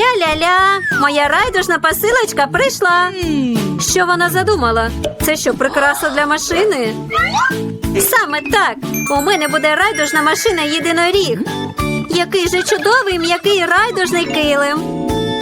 Ля-ля-ля, моя райдужна посилочка прийшла. Що вона задумала? Це що, прикраса для машини? Саме так. У мене буде райдужна машина єдиноріг. Який же чудовий м'який райдужний килим.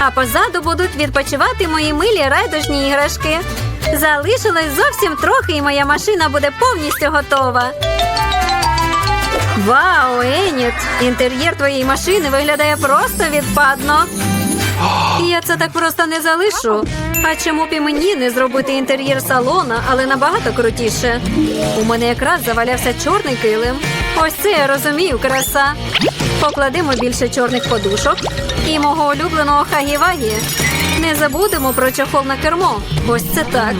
а позаду будуть відпочивати мої милі райдужні іграшки. Залишилось зовсім трохи, і моя машина буде повністю готова. Вау, Еніт! Інтер'єр твоєї машини виглядає просто відпадно. Я це так просто не залишу. А чому б і мені не зробити інтер'єр салона, але набагато крутіше? У мене якраз завалявся чорний килим. Ось це я розумію, краса. Покладемо більше чорних подушок і мого улюбленого хагі-вагі. Не забудемо про чохол на кермо. Ось це так.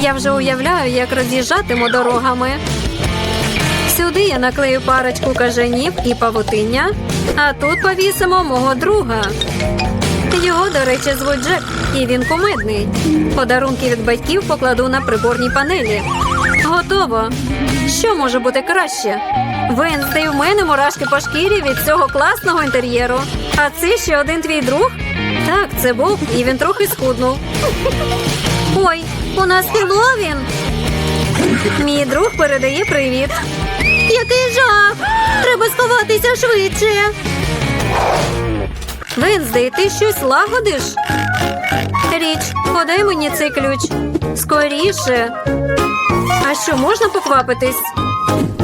Я вже уявляю, як роз'їжджатиму дорогами. Сюди я наклею парочку кажанів і павутиння, а тут повісимо мого друга. Його, до речі, звуть Джек, і він кумедний. Подарунки від батьків покладу на приборній панелі. Готово. Що може бути краще? Венздей, в мене мурашки по шкірі від цього класного інтер'єру. А це ще один твій друг? Так, це Боб, і він трохи схуднув. Ой, у нас Хеллоуін. Мій друг передає привіт. Який жах! Треба сховатися швидше. Венздей, ти щось лагодиш? Річ, подай мені цей ключ. Скоріше. А що, можна поквапитись?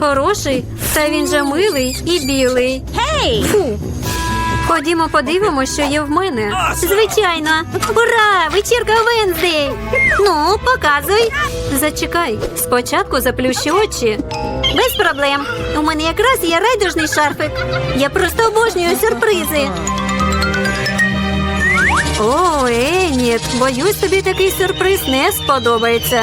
Хороший, та він же милий і білий. Гей! Фу. Ходімо, подивимося, що є в мене. Звичайно. Ура! Вечірка Венздей! Ну, показуй. Зачекай, спочатку заплющи очі. Без проблем. У мене якраз є райдужний шарфик. Я просто обожнюю сюрпризи. О, Еніт, боюсь, тобі такий сюрприз не сподобається.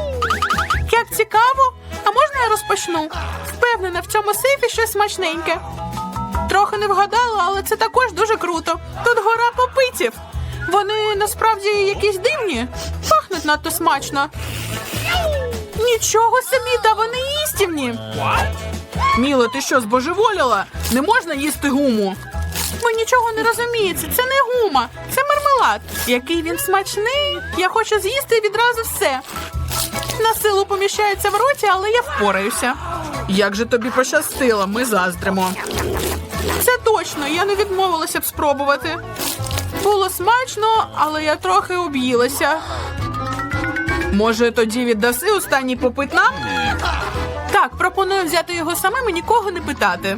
Розпочну? Впевнена, в цьому сейфі щось смачненьке. Трохи не вгадала, але це також дуже круто. Тут гора попитів. Вони насправді якісь дивні, пахнуть надто смачно. Нічого собі, та вони їстівні. Міла, ти що, збожеволіла? Не можна їсти гуму. Ви нічого не розумієте. Це не гума, це мармелад. Який він смачний. Я хочу з'їсти відразу все. На силу поміщається в роті, але я впораюся. Як же тобі пощастило, ми заздримо. Це точно, я не відмовилася б спробувати. Було смачно, але я трохи об'їлася. Може, тоді віддаси останній попит нам? Так, пропоную взяти його самим і нікого не питати.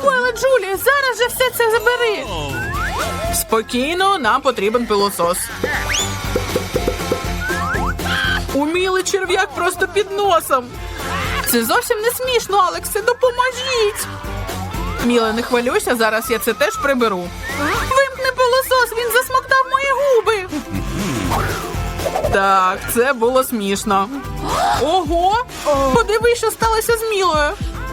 Що Джулі? Зараз же все це забери. Спокійно, нам потрібен пилосос. Умілий черв'як просто під носом. Це зовсім не смішно, Алексе, допоможіть. Міла, не хвилюйся, зараз я це теж приберу. Вимкни пилосос, він засмоктав мої губи. Так, це було смішно. Ого! Подиви, що сталося з Мілою.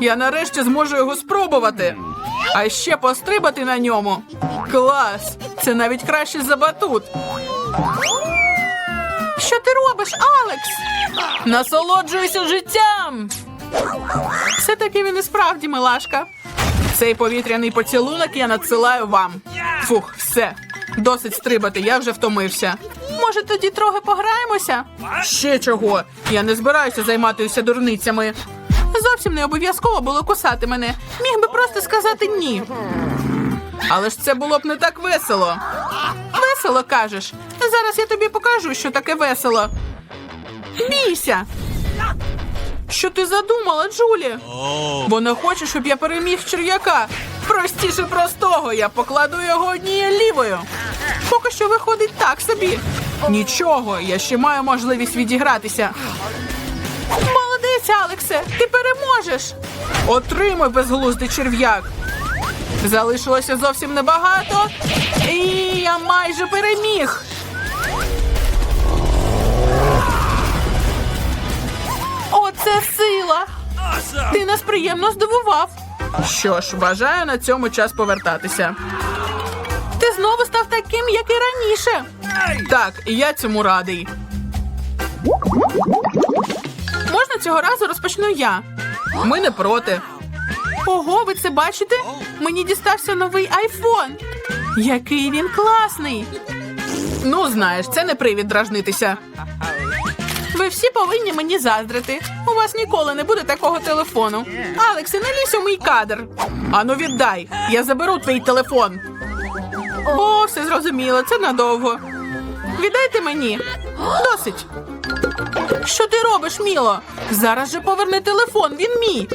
Я нарешті зможу його спробувати. А ще пострибати на ньому. Клас! Це навіть краще за батут. Що ти робиш, Алекс? Насолоджуйся життям. Все таки він і справді милашка. Цей повітряний поцілунок я надсилаю вам. Фух, все. Досить стрибати, я вже втомився. Може, тоді трохи пограємося? Ще чого? Я не збираюся займатися дурницями. Зовсім не обов'язково було кусати мене. Міг би просто сказати ні. Але ж це було б не так весело. Весело кажеш. Зараз я тобі покажу, що таке весело. Бійся. Що ти задумала, Джулі? Вона хоче, щоб я переміг черв'яка. Простіше простого, я покладу його однією лівою. Поки що виходить так собі. Нічого, я ще маю можливість відігратися. Молодець, Алексе, ти переможеш. Отримуй безглуздий черв'як. Залишилося зовсім небагато. І я майже переміг. Оце сила! Ти нас приємно здивував. Що ж, бажаю на цьому час повертатися. Ти знову став таким, як і раніше. Так, і я цьому радий. Можна цього разу розпочну я. Ми не проти. Ого, ви це бачите? Мені дістався новий айфон. Який він класний. Ну, знаєш, це не привід дражнитися. Ви всі повинні мені заздрити. У вас ніколи не буде такого телефону. Алексе, не лізь у мій кадр. Ану, віддай. Я заберу твій телефон. О, все зрозуміло, це надовго. Віддайте мені. Досить. Що ти робиш, Міло? Зараз же поверни телефон, він мій.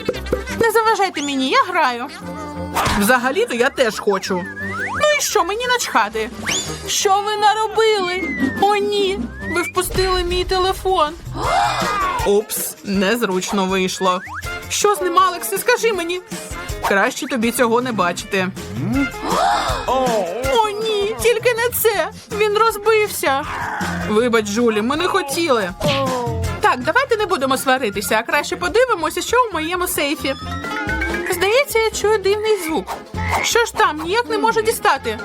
Не заважайте мені, я граю. Взагалі-то я теж хочу. Ну і що, мені начхати? Що ви наробили? О, ні. Ви впустили мій телефон. Упс, незручно вийшло. Що з ним, Алексе, скажи мені. Краще тобі цього не бачити. О, ні, тільки не це. Він розбився. Вибач, Жулі, ми не хотіли. Так, давайте не будемо сваритися, а краще подивимося, що в моєму сейфі. Здається, я чую дивний звук. Що ж там, ніяк не можу дістати.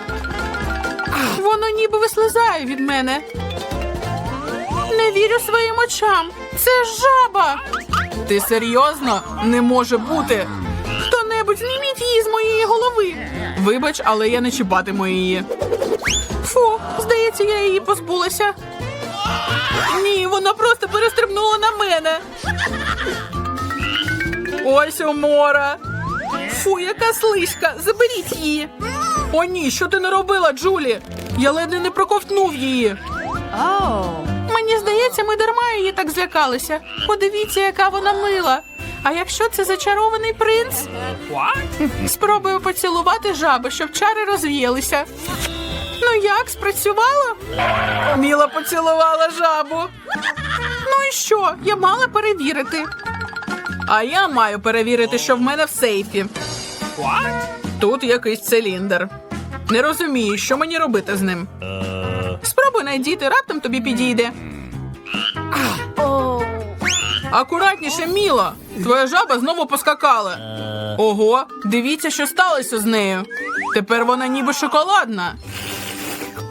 Воно ніби вислизає від мене. Не вірю своїм очам. Це жаба. Ти серйозно? Не може бути. Хто-небудь зніміть її з моєї голови. Вибач, але я не чіпатиму її. Фу, здається, я її позбулася. Ні, вона просто перестрибнула на мене. Ось умора. Фу, яка слизька. Заберіть її. О, ні, що ти не робила, Джулі? Я ледве не проковтнув її. Мені здається, ми дарма її так злякалися. Подивіться, яка вона мила. А якщо це зачарований принц? Спробую поцілувати жаби, щоб чари розвіялися. Ну як, спрацювало? Міла поцілувала жабу. Ну і що? Я мала перевірити. А я маю перевірити, що в мене в сейфі. Тут якийсь циліндр. Не розумію, що мені робити з ним. Спробуй найдіти, раптом тобі підійде. Акуратніше, Міло. Твоя жаба знову поскакала. Ого, дивіться, що сталося з нею. Тепер вона ніби шоколадна.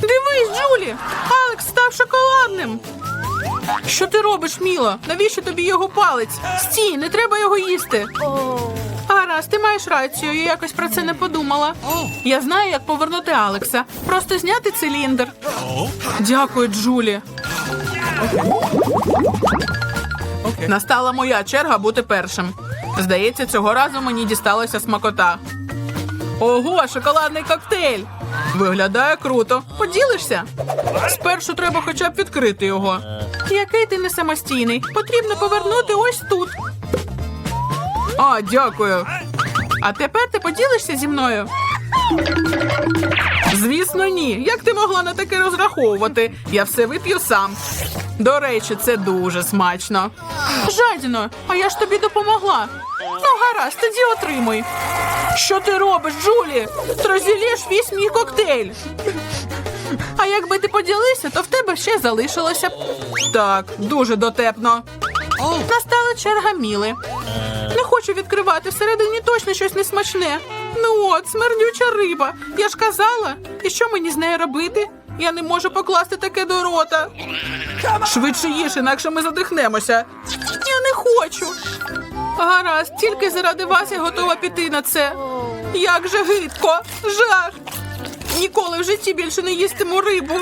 Дивись, Джулі! Алекс став шоколадним. Що ти робиш, Міла? Навіщо тобі його палець? Стій, не треба його їсти. Гаразд, ти маєш рацію, я якось про це не подумала. Я знаю, як повернути Алекса. Просто зняти циліндр. Дякую, Джулі. Настала моя черга бути першим. Здається, цього разу мені дісталася смакота. Ого, шоколадний коктейль! Виглядає круто. Поділишся? Спершу треба хоча б відкрити його. Який ти не самостійний? Потрібно повернути ось тут. А, дякую. А тепер ти поділишся зі мною? Звісно, ні. Як ти могла на таке розраховувати? Я все вип'ю сам. До речі, це дуже смачно. Жадіно, а я ж тобі допомогла. Ну, гаразд, тоді отримуй. Що ти робиш, Джулі? Ти розділиш весь мій коктейль. А якби ти поділився, то в тебе ще залишилося б. Так, дуже дотепно. Настала черга Міли. Не хочу відкривати, всередині точно щось несмачне. Ну от, смердюча риба. Я ж казала. І що мені з нею робити? Я не можу покласти таке до рота. Швидше їж, інакше ми задихнемося. Я не хочу. Гаразд, тільки заради вас я готова піти на це. Як же гидко, жах. Ніколи в житті більше не їстиму рибу.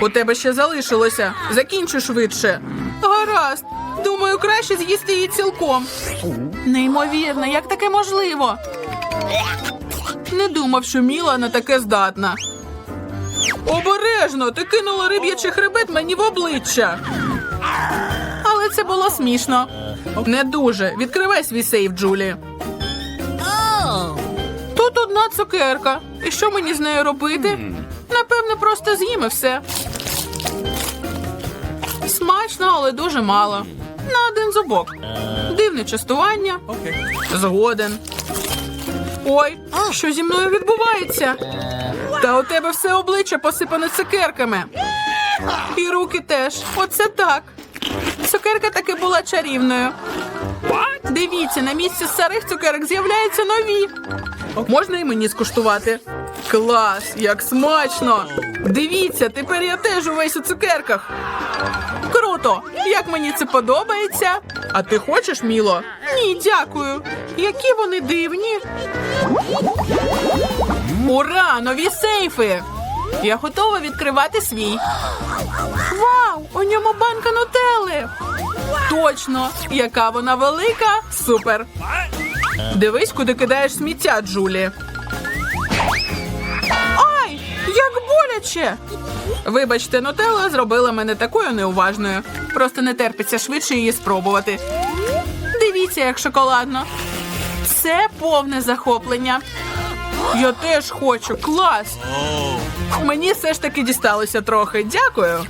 У тебе ще залишилося. Закінчу швидше. Гаразд. Думаю, краще з'їсти її цілком. Неймовірно, як таке можливо? Не думав, що Міла на таке здатна. Обережно, ти кинула риб'ячий хребет мені в обличчя. Але це було смішно. Не дуже. Відкривай свій сейф, Джулі. Тут одна цукерка. І що мені з нею робити? Напевне, просто з'їм і все. Смачно, але дуже мало. На один зубок. Дивне частування. Згоден. Ой, що зі мною відбувається? Та у тебе все обличчя посипане цукерками. І руки теж. Оце так. Цукерка таки була чарівною. Дивіться, на місці старих цукерок з'являються нові. Можна і мені скуштувати? Клас, як смачно! Дивіться, тепер я теж увесь у цукерках. Круто! Як мені це подобається? А ти хочеш, Міло? Ні, дякую. Які вони дивні. Ура! Нові сейфи! Я готова відкривати свій. Вау! У ньому банка нутелли! Точно! Яка вона велика! Супер! Дивись, куди кидаєш сміття, Джулі. Ай! Як боляче! Вибачте, нутелла зробила мене такою неуважною. Просто не терпиться швидше її спробувати. Дивіться, як шоколадно. Це повне захоплення. Я теж хочу. Клас! Мені все ж таки дісталося трохи. Дякую.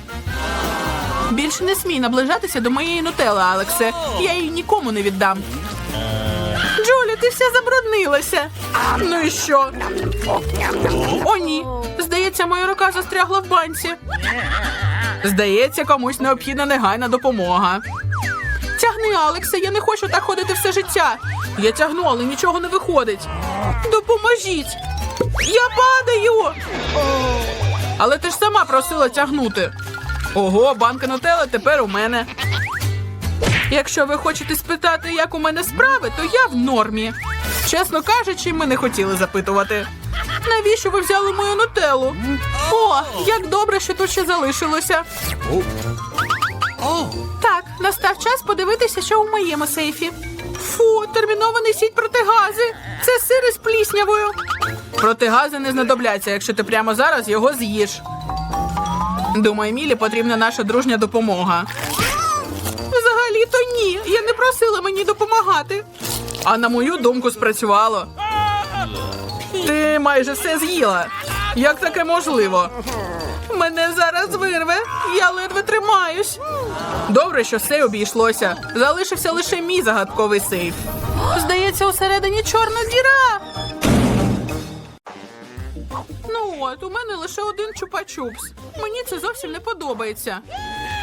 Більше не смій наближатися до моєї нутели, Алексе. Я її нікому не віддам. Джулі, ти вся забруднилася. Ну і що? О, ні. Здається, моя рука застрягла в банці. Здається, комусь необхідна негайна допомога. Алексе, я не хочу так ходити все життя. Я тягну, але нічого не виходить. Допоможіть! Я падаю! Але ти ж сама просила тягнути. Ого, банка нутелла тепер у мене. Якщо ви хочете спитати, як у мене справи, то я в нормі. Чесно кажучи, ми не хотіли запитувати. Навіщо ви взяли мою нутеллу? О, як добре, що тут ще залишилося. Так, настав час подивитися, що у моєму сейфі. Фу, терміново несіть протигази. Це сир із пліснявою. Протигази не знадобляться, якщо ти прямо зараз його з'їш. Думаю, Мілі потрібна наша дружня допомога. Взагалі-то ні. Я не просила мені допомагати. А на мою думку спрацювало. Ти майже все з'їла. Як таке можливо? Мене зараз вирве. Я ледве тримаюсь. Добре, що все обійшлося. Залишився лише мій загадковий сейф. Здається, усередині чорна діра. Ну от, у мене лише один чупа-чупс. Мені це зовсім не подобається.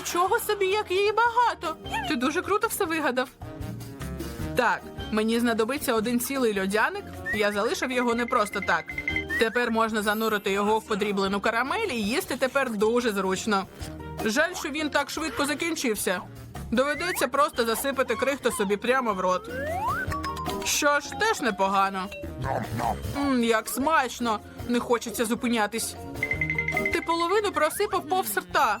Нічого собі, як її багато. Ти дуже круто все вигадав. Так, мені знадобиться один цілий льодяник. Я залишив його не просто так. Тепер можна занурити його в подріблену карамель і їсти тепер дуже зручно. Жаль, що він так швидко закінчився. Доведеться просто засипати крихту собі прямо в рот. Що ж, теж непогано. Мм, як смачно, не хочеться зупинятись. Ти половину просипав повз рта.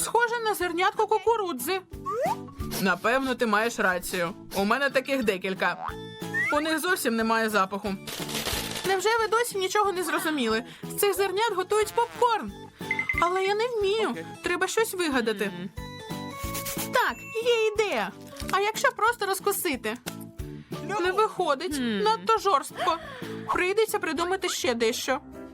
Схоже на зернятко кукурудзи. Напевно, ти маєш рацію. У мене таких декілька. У них зовсім немає запаху. Невже ви досі нічого не зрозуміли? З цих зернят готують попкорн. Але я не вмію. Треба щось вигадати. Так, є ідея. А якщо просто розкусити? Не виходить, надто жорстко. Прийдеться придумати ще дещо.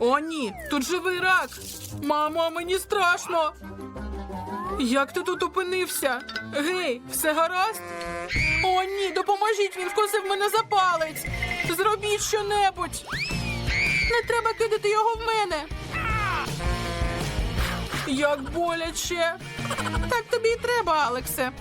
О, ні, тут живий рак. Мамо, мені страшно. Як ти тут опинився? Гей, все гаразд? О, ні, допоможіть, він вкусив мене за палець. Зробіть щонебудь. Не треба кидати його в мене. Як боляче. Так тобі і треба, Алексе.